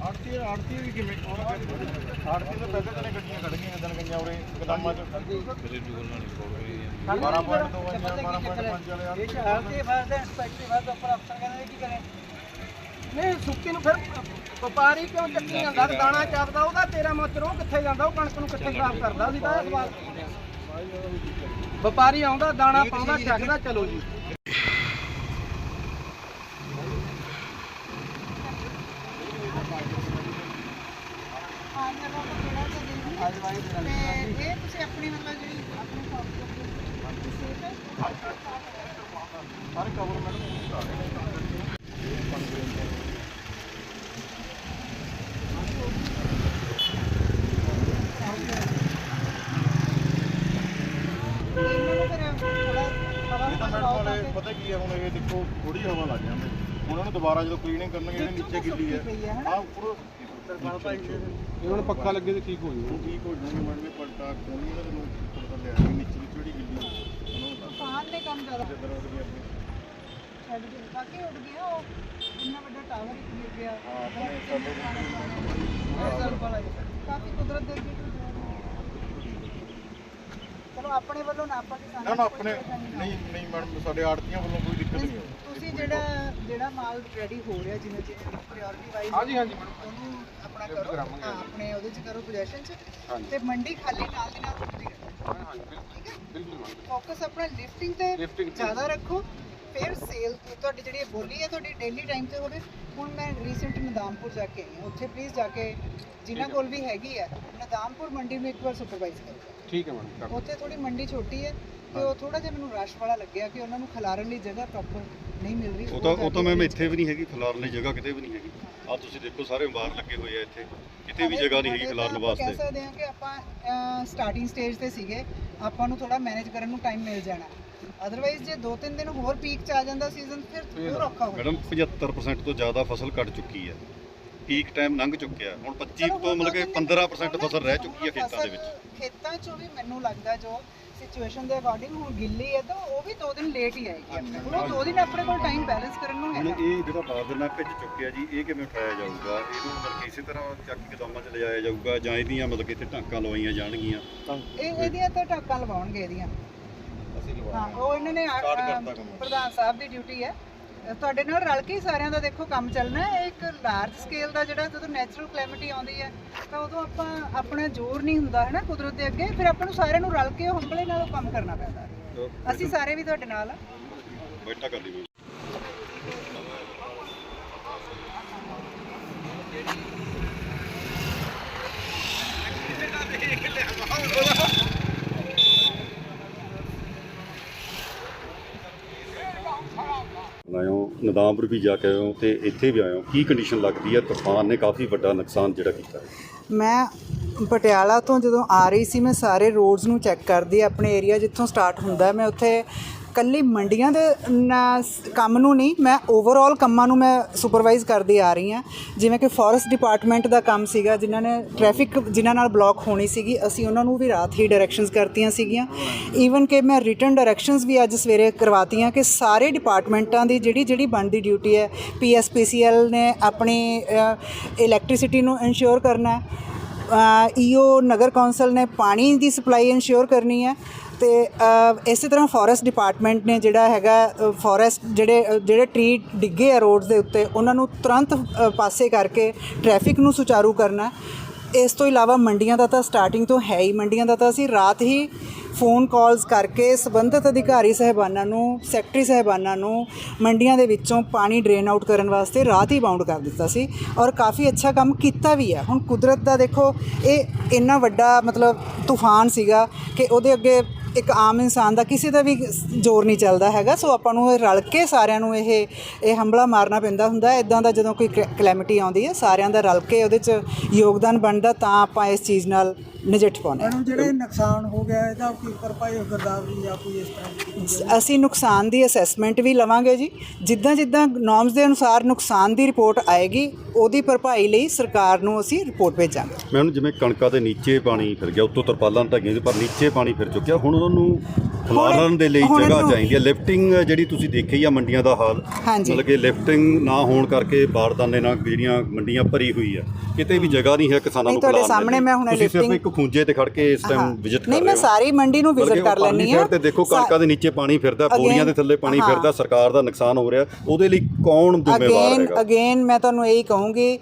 ਆੜਤੀ ਆੜਤੀ ਵੀ ਕਿਵੇਂ? ਆੜਤੀ ਤਾਂ ਪਹਿਲੇ ਦਿਨੇ ਗੱਡੀਆਂ ਖੜ ਗਈਆਂ ਦਿਨ ਗਈਆਂ ਉਰੇ ਗਦਾਮਾਂ ਚ। ਮੇਰੇ ਜੂਲ ਨਾਲ ਹੀ ਪ੍ਰੋਬਲਮ ਹੋਈ ਹੈ। 12 ਪੁਆਇੰਟ ਤੋਂ ਆਈਆਂ 12 ਪੁਆਇੰਟ 5 ਵਾਲੇ ਆ ਇਹ ਸ਼ਹਿਰ ਫਰਦ ਇੰਸਪੈਕਟਰ ਫਰਦ ਉੱਪਰ ਅਫਸਰ ਕਹਿੰਦੇ ਕੀ ਕਰੇ? ਨਹੀਂ ਸੁੱਕੀ ਨੂੰ ਫਿਰ ਵਪਾਰੀ ਕਿਉਂ ਚੱਕੀ ਜਾਂਦਾ? ਦਾਣਾ ਚਾਪਦਾ ਉਹਦਾ ਤੇਰਾ ਮੋਚਰ ਉਹ ਕਿੱਥੇ ਜਾਂਦਾ? ਉਹ ਕਣਕ ਨੂੰ ਕਿੱਥੇ ਖਰਾਬ ਕਰਦਾ? ਸੀ ਤਾਂ ਇਹ ਸਵਾਲ ਵਪਾਰੀ ਆਉਂਦਾ ਦਾਣਾ ਪਾਉਂਦਾ ਚੱਕਦਾ ਚਲੋ ਜੀ। ਇਹ ਤੁਸੀਂ ਆਪਣੀ ਮਤਲਬ ਜਿਹੜੀ ਆਪਣੀ ਇਹਨਾਂ ਨੂੰ ਤਾਂ ਪਤਾ ਕੀ ਹੈ ਹੁਣ ਇਹ ਦੇਖੋ ਥੋੜੀ ਹਵਾ ਲੱਗ ਜਾਂਦੇ। ਹੁਣ ਇਹਨੂੰ ਦੁਬਾਰਾ ਜਦੋਂ ਕਲੀਨਿੰਗ ਕਰਨਗੇ ਇਹਦੇ ਨੀਚੇ ਗਿੱਲੀ ਹੈ। ਆਹ ਉੱਪਰ ਹੁਣ ਪੱਕਾ ਲੱਗੇ ਤੇ ਠੀਕ ਹੋ ਉਹ ਠੀਕ ਹੋ ਜਾਣਗੇ ਮੈਡਮ ਇਹ ਪਲਟਾ ਕੋਣੀ ਇਹਨਾਂ ਨੂੰ ਪਲਟਾ ਲਿਆ ਕੇ ਨੀਚੇ ਦੀ ਜਿਹੜੀ ਗਿੱਲੀ ਉਹਨੂੰ ਤੂਫਾਨ ਨੇ ਕੰਮ ਜ਼ਿਆਦਾ। ਜਿੱਦਾਂ ਵੀ ਅੱਗੇ। ਛੱਡ ਦੇ ਬਾਕੀ ਉੱਡ ਗਿਆ ਉਹ ਇੰਨਾ ਵੱਡਾ ਟਾਵਰ ਇੱਕ ਗਿਰ ਗਿਆ ਹਾਂ, ਆਪਣੇ ਸਾਡੇ ਕਾਫੀ ਕੁਦਰਤ ਦੇ ਨਹੀਂ। ਚਲੋ ਆਪਣੇ ਵੱਲੋਂ ਨਾ ਆਪਾਂ ਕਿਸਾਨਾਂ ਆਪਣੇ ਨਾ ਨਹੀਂ ਨਹੀਂ ਮੈਡਮ ਸਾਡੇ ਆੜਤੀਆਂ ਵੱਲੋਂ ਕੋਈ ਦਿੱਕਤ ਨਹੀਂ ਤੁਸੀਂ ਜਿਹੜਾ ਜਿਹੜਾ ਮਾਲ ਰੈਡੀ ਹੋ ਰਿਹਾ ਜਿਵੇਂ ਜਿਵੇਂ ਪ੍ਰਾਇੋਰਟੀ ਵਾਈਜ਼ ਹਾਂਜੀ ਹਾਂਜੀ ਉਹਨੂੰ ਆਪਣਾ ਕਰੋ। ਹਾਂ ਆਪਣੇ ਉਹਦੇ ਚ ਕਰੋ ਪੋਜੀਸ਼ਨ ਚ ਤੇ ਮੰਡੀ ਖਾਲੀ ਨਾਲ ਦੀ ਨਾਲ ਰੁਕਦੀ ਰਹੇ ਹੈ। ਫੋਕਸ ਆਪਣਾ ਲਿਫਟਿੰਗ ਤੇ ਜ਼ਿਆਦਾ ਰੱਖੋ। ਫਿਰ ਸੇਲ ਤੁਹਾਡੀ ਜਿਹੜੀ ਇਹ ਬੋਲੀ ਹੈ ਤੁਹਾਡੀ ਡੇਲੀ ਟਾਈਮ ਤੇ ਹੋਵੇ। ਹੁਣ ਮੈਂ ਰੀਸੈਂਟ ਨਦਾਮਪੁਰ ਜਾ ਕੇ ਆਈ ਹਾਂ। ਉੱਥੇ ਪਲੀਜ਼ ਜਾ ਕੇ ਜਿਨ੍ਹਾਂ ਕੋਲ ਵੀ ਹੈਗੀ ਹੈ ਨਦਾਮਪੁਰ ਮੰਡੀ ਨੂੰ ਇੱਕ ਵਾਰ ਸੁਪਰਵਾਈਜ਼ ਕਰੋ। ਠੀਕ ਹੈ ਮੈਡਮ ਉੱਥੇ ਥੋੜੀ ਮੰਡੀ ਛੋਟੀ ਹੈ ਤੇ ਉਹ ਥੋੜਾ ਜਿਹਾ ਮੈਨੂੰ ਰਸ਼ ਵਾਲਾ ਲੱਗਿਆ ਕਿ ਉਹਨਾਂ ਨੂੰ ਖਿਲਾਰਨ ਲਈ ਜਗ੍ਹਾ ਪ੍ਰੋਪਰ ਨਹੀਂ ਮਿਲ ਰਹੀ। ਉਹ ਤਾਂ ਉਹ ਤਾਂ ਮੈਮ ਇੱਥੇ ਵੀ ਨਹੀਂ ਹੈਗੀ ਖਿਲਾਰਨ ਲਈ ਜਗ੍ਹਾ ਕਿਤੇ ਵੀ ਨਹੀਂ ਹੈਗੀ। ਆ ਤੁਸੀਂ ਦੇਖੋ ਸਾਰੇ ਬਾਹਰ ਲੱਗੇ ਹੋਏ ਆ ਇੱਥੇ। ਕਿਤੇ ਵੀ ਜਗ੍ਹਾ ਨਹੀਂ ਹੈਗੀ ਖਿਲਾਰਨ ਤਾਂ ਆਪਾਂ ਕਹਿ ਵਾਸਤੇ ਸਕਦੇ ਹਾਂ ਕਿ ਆਪਾਂ ਸਟਾਰਟਿੰਗ ਸਟੇਜ ਤੇ ਸੀਗੇ ਆਪਾਂ ਨੂੰ ਥੋੜਾ ਮੈਨੇਜ ਕਰਨ ਨੂੰ ਟਾਈਮ ਮਿਲ ਜਾਣਾ। ਅਦਰਵਾਈਜ਼ ਜੇ 2-3 ਦਿਨ ਹੋਰ ਪੀਕ ਚ ਆ ਜਾਂਦਾ ਸੀਜ਼ਨ ਫਿਰ ਹੋਰ ਔਖਾ ਹੋ ਮੈਡਮ 75% ਤੋਂ ਜ਼ਿਆਦਾ ਫਸਲ ਕੱਟ ਚੁੱਕੀ ਹੈ। ਪੀਕ ਟਾਈਮ ਲੰਘ ਚੁੱਕਿਆ। ਹੁਣ 25 ਤੋਂ ਮਤਲਬ ਕਿ 15% ਫਸਲ ਰਹਿ ਚੁੱਕੀ ਹੈ ਖੇਤਾਂ ਦੇ ਵਿੱਚ। ਖੇਤਾਂ ਚੋਂ ਵੀ ਮੈਨੂੰ ਲੱਗਦਾ ਜੋ ਸਿਚੁਏਸ਼ਨ ਦੇ ਅਕੋਰਡਿੰਗ ਹੁਣ ਗਿੱਲੀ ਹੈ ਤਾਂ ਉਹ ਵੀ 2 ਦਿਨ ਲੇਟ ਹੀ ਆਏਗੀ ਆਪਣੇ ਕੋਲ। ਉਹ 2 ਦਿਨ ਆਪਣੇ ਕੋਲ ਟਾਈਮ ਬੈਲੈਂਸ ਕਰਨ ਨੂੰ ਹੁਣ ਹੈਗਾ। ਇਹ ਜਿਹੜਾ ਬਾਦਰ ਨਾਲ ਭਿੱਜ ਚੁੱਕਿਆ ਜੀ ਇਹ ਕਿਵੇਂ ਉਠਾਇਆ ਜਾਊਗਾ? ਇਹਨੂੰ ਮਤਲਬ ਕਿ ਇਸੇ ਤਰ੍ਹਾਂ ਚੱਕ ਕੇ ਗਦਾਮਾਂ 'ਚ ਲਿਜਾਇਆ ਜਾਊਗਾ ਜਾਂ ਇਹਦੀਆਂ ਮਤਲਬ ਕਿ ਇੱਥੇ ਟਾਂਕਾਂ ਲਵਾਈਆਂ ਜਾਣਗੀਆਂ? ਇਹ ਇਹਦੀਆਂ ਤਾਂ ਟਾਕਾਂ ਲਵਾਉਣਗੇ ਇਹਦੀਆਂ। ਹਾਂ ਉਹ ਇਹਨਾਂ ਨੇ ਆ- Start ਅਮ, ਕਰਤਾ ਕੰਮ। ਪ੍ਰਧਾਨ ਸਾਹਿਬ ਦੀ ਡਿਊਟੀ ਹੈ। ਤੁਹਾਡੇ ਨਾਲ ਰਲ ਕੇ ਹੀ ਸਾਰਿਆਂ ਦਾ ਦੇਖੋ ਕੰਮ ਚੱਲਣਾ ਹੈ। ਇਹ ਇੱਕ ਲਾਰਜ ਸਕੇਲ ਦਾ ਜਿਹੜਾ ਜਦੋਂ ਨੈਚੁਰਲ ਕਲੈਮਿਟੀ ਆਉਂਦੀ ਹੈ ਤਾਂ ਉਦੋਂ ਆਪਾਂ ਆਪਣਾ ਜ਼ੋਰ ਨਹੀਂ ਹੁੰਦਾ ਹੈ ਨਾ ਕੁਦਰਤ ਦੇ ਅੱਗੇ। ਫਿਰ ਆਪਾਂ ਨੂੰ ਸਾਰਿਆਂ ਨੂੰ ਰਲ ਕੇ ਹੰਬਲੇ ਨਾਲ ਉਹ ਕੰਮ ਕਰਨਾ ਪੈਂਦਾ। ਹੈ। ਅਸੀਂ ਸਾਰੇ ਵੀ ਤੁਹਾਡੇ ਨਾਲ ਆ। ਬੈਠਾ ਕਰ ਲਈ ਨਦਾਮਪੁਰ ਵੀ ਜਾ ਕੇ ਆਇਓ ਤੇ ਇੱਥੇ ਵੀ ਆਇਓ ਕੀ ਕੰਡੀਸ਼ਨ ਲੱਗਦੀ ਹੈ? ਤੂਫਾਨ ਨੇ ਕਾਫੀ ਵੱਡਾ ਨੁਕਸਾਨ ਜਿਹੜਾ ਕੀਤਾ ਹੈ। ਮੈਂ ਪਟਿਆਲਾ ਤੋਂ ਜਦੋਂ ਆ ਰਹੀ ਸੀ, ਮੈਂ ਸਾਰੇ ਰੋਡਸ ਨੂੰ ਚੈੱਕ ਕਰਦੀ, ਆਪਣੇ ਏਰੀਆ ਜਿੱਥੋਂ ਸਟਾਰਟ ਹੁੰਦਾ, ਮੈਂ ਉੱਥੇ ਕੱਲੀ ਮੰਡੀਆਂ ਦੇ ਕੰਮ ਨੂੰ ਨਹੀਂ, ਮੈਂ ਓਵਰਆਲ ਕੰਮਾਂ ਨੂੰ ਮੈਂ ਸੁਪਰਵਾਈਜ਼ ਕਰਦੀ ਆ ਰਹੀ ਹਾਂ। ਜਿਵੇਂ ਕਿ ਫੋਰੈਸਟ ਡਿਪਾਰਟਮੈਂਟ ਦਾ ਕੰਮ ਸੀਗਾ, ਜਿਨ੍ਹਾਂ ਨੇ ਟ੍ਰੈਫਿਕ ਜਿਨ੍ਹਾਂ ਨਾਲ ਬਲੌਕ ਹੋਣੀ ਸੀਗੀ, ਅਸੀਂ ਉਹਨਾਂ ਨੂੰ ਵੀ ਰਾਤ ਹੀ ਡਾਇਰੈਕਸ਼ਨਸ ਕਰਤੀਆਂ ਸੀਗੀਆਂ। ਈਵਨ ਕਿ ਮੈਂ ਰਿਟਨ ਡਾਇਰੈਕਸ਼ਨਸ ਵੀ ਅੱਜ ਸਵੇਰੇ ਕਰਵਾਤੀਆਂ ਕਿ ਸਾਰੇ ਡਿਪਾਰਟਮੈਂਟਾਂ ਦੀ ਜਿਹੜੀ ਜਿਹੜੀ ਬਣਦੀ ਡਿਊਟੀ ਹੈ ਪੀਐਸਪੀਸੀਐਲ ਨੇ ਆਪਣੀ ਇਲੈਕਟ੍ਰਿਸਿਟੀ ਨੂੰ ਇਨਸ਼ੋਰ ਕਰਨਾ ਈਓ ਨਗਰ ਕੌਂਸਲ ਨੇ ਪਾਣੀ ਦੀ ਸਪਲਾਈ ਇਨਸ਼ੋਰ ਕਰਨੀ ਹੈ। ਤੇ ਇਸੇ ਤਰ੍ਹਾਂ ਫੋਰੈਸਟ ਡਿਪਾਰਟਮੈਂਟ ਨੇ ਜਿਹੜਾ ਹੈਗਾ ਫੋਰੈਸਟ ਜਿਹੜੇ ਜਿਹੜੇ ਟਰੀ ਡਿੱਗੇ ਆ ਰੋਡਸ ਦੇ ਉੱਤੇ, ਉਹਨਾਂ ਨੂੰ ਤੁਰੰਤ ਪਾਸੇ ਕਰਕੇ ਟ੍ਰੈਫਿਕ ਨੂੰ ਸੁਚਾਰੂ ਕਰਨਾ। ਇਸ ਤੋਂ ਇਲਾਵਾ ਮੰਡੀਆਂ ਦਾ ਤਾਂ ਸਟਾਰਟਿੰਗ ਤੋਂ ਹੈ ਹੀ, ਮੰਡੀਆਂ ਦਾ ਤਾਂ ਅਸੀਂ ਰਾਤ ਹੀ ਫੋਨ ਕਾਲਸ ਕਰਕੇ ਸੰਬੰਧਿਤ ਅਧਿਕਾਰੀ ਸਹਿਬਾਨਾਂ ਨੂੰ ਸੈਕਟਰੀ ਸਹਿਬਾਨਾਂ ਨੂੰ, ਮੰਡੀਆਂ ਦੇ ਵਿੱਚੋਂ ਪਾਣੀ ਡਰੇਨ ਆਊਟ ਕਰਨ ਵਾਸਤੇ ਰਾਤ ਹੀ ਬਾਉਂਡ ਕਰ ਦਿੱਤਾ ਸੀ। ਔਰ ਕਾਫੀ ਅੱਛਾ ਕੰਮ ਕੀਤਾ ਵੀ ਹੈ ਹੁਣ ਕੁਦਰਤ ਦਾ ਦੇਖੋ, ਇਹ ਇੰਨਾ ਵੱਡਾ ਮਤਲਬ ਤੂਫਾਨ ਸੀਗਾ ਕਿ ਉਹਦੇ ਅੱਗੇ ਇੱਕ ਆਮ ਇਨਸਾਨ ਦਾ ਕਿਸੇ ਦਾ ਵੀ ਜ਼ੋਰ ਨਹੀਂ ਚੱਲਦਾ ਹੈਗਾ, ਸੋ ਆਪਾਂ ਨੂੰ ਇਹ ਰਲ ਕੇ ਸਾਰਿਆਂ ਨੂੰ ਇਹ ਇਹ ਹੰਬਲਾ ਮਾਰਨਾ ਪੈਂਦਾ ਹੁੰਦਾ। ਇਦਾਂ ਦਾ ਜਦੋਂ ਕੋਈ ਕਲੈਮਿਟੀ ਆਉਂਦੀ ਹੈ, ਸਾਰਿਆਂ ਦਾ ਰਲ ਕੇ ਉਹਦੇ 'ਚ ਯੋਗਦਾਨ ਬਣਦਾ, ਤਾਂ ਆਪਾਂ ਇਸ ਚੀਜ਼ ਨਾਲ ਨਜਿੱਠ ਪਾਉਂਦੇ ਹਾਂ ਜਿਹੜੇ ਨੁਕਸਾਨ ਹੋ ਗਿਆ ਇਹਦਾ ਕੋਈ ਭਰਪਾਈ ਗਰਦਾਵਰੀ ਜਾਂ ਕੋਈ ਇਸ ਤਰ੍ਹਾਂ ਦੀ ਅਸੀਂ ਨੁਕਸਾਨ ਦੀ ਅਸੈਸਮੈਂਟ ਵੀ ਲਵਾਂਗੇ ਜੀ। ਜਿੱਦਾਂ ਜਿੱਦਾਂ ਨੋਰਮਸ ਦੇ ਅਨੁਸਾਰ ਨੁਕਸਾਨ ਦੀ ਰਿਪੋਰਟ ਆਏਗੀ ਉਹਦੀ ਭਰਪਾਈ ਲਈ ਸਰਕਾਰ ਨੂੰ ਅਸੀਂ ਰਿਪੋਰਟ ਭੇਜਾਂਗੇ। ਮੈਨੂੰ ਜਿਵੇਂ ਕਣਕਾਂ ਦੇ ਨੀਚੇ ਪਾਣੀ ਫਿਰ ਗਿਆ ਉੱਤੋਂ ਤਰਪਾਲਾਂ ਤਾਂ ਗਈਆਂ ਸੀ, ਪਰ ਨੀਚੇ ਪਾਣੀ ਫਿਰ ਚੁੱਕਿਆ। ਹੁਣ ਉਹਨਾਂ ਨੂੰ ਖਲਾਰਨ ਦੇ ਲਈ ਹੁਣ ਜਗ੍ਹਾ ਇਹਨੂੰ- ਚਾਹੀਦੀ ਹੈ। ਲਿਫਟਿੰਗ ਜਿਹੜੀ ਤੁਸੀਂ ਦੇਖੀ ਆ ਮੰਡੀਆਂ ਦਾ ਹਾਲ ਹਾਂਜੀ। ਮਤਲਬ ਕਿ ਲਿਫਟਿੰਗ ਨਾ ਹੋਣ ਕਰਕੇ ਬਾਰਦਾਨੇ ਨਾਲ ਜਿਹੜੀਆਂ ਮੰਡੀਆਂ ਭਰੀ ਹੋਈ ਆ। ਕਿਤੇ ਵੀ ਜਗ੍ਹਾ ਨਹੀਂ ਹੈ ਕਿਸਾਨਾਂ ਨਹੀਂ, ਨੂੰ ਤੁਹਾਡੇ ਖਲਾਰਨ ਦੇ ਸਾਹਮਣੇ ਲਈ। ਮੈਂ ਹੁਣੇ ਤੁਸੀਂ ਸਿਰਫ lifting- ਇੱਕ ਖੂੰਜੇ ਤੇ ਖੜ ਕੇ ਇਸ। ਟਾਈਮ ਵਿਜ਼ਿਟ ਕਰ ਨਹੀਂ, ਮੈਂ। ਸਾਰੀ ਮੰਡੀ ਨੂੰ ਉਹ ਕਰ ਹਾਂ। side ਤੇ ਦੇਖੋ ਕਣਕਾਂ ਦੇ ਨੀਚੇ ਪਾਣੀ ਫਿਰਦਾ ਬੋਰੀਆਂ ਦੇ ਥੱਲੇ ਪਾਣੀ। ਫਿਰਦਾ ਸਰਕਾਰ ਦਾ ਨੁਕਸਾਨ ਹੋ ਰਿਹਾ ਉਹਦੇ ਲਈ ਕੌਣ ਜ਼ਿੰਮੇਵਾਰ ਹੈਗਾ ਅਗੇਨ ਮੈਂ ਤੁਹਾਨੂੰ ਇਹੀ ਕਹੂੰਗੀ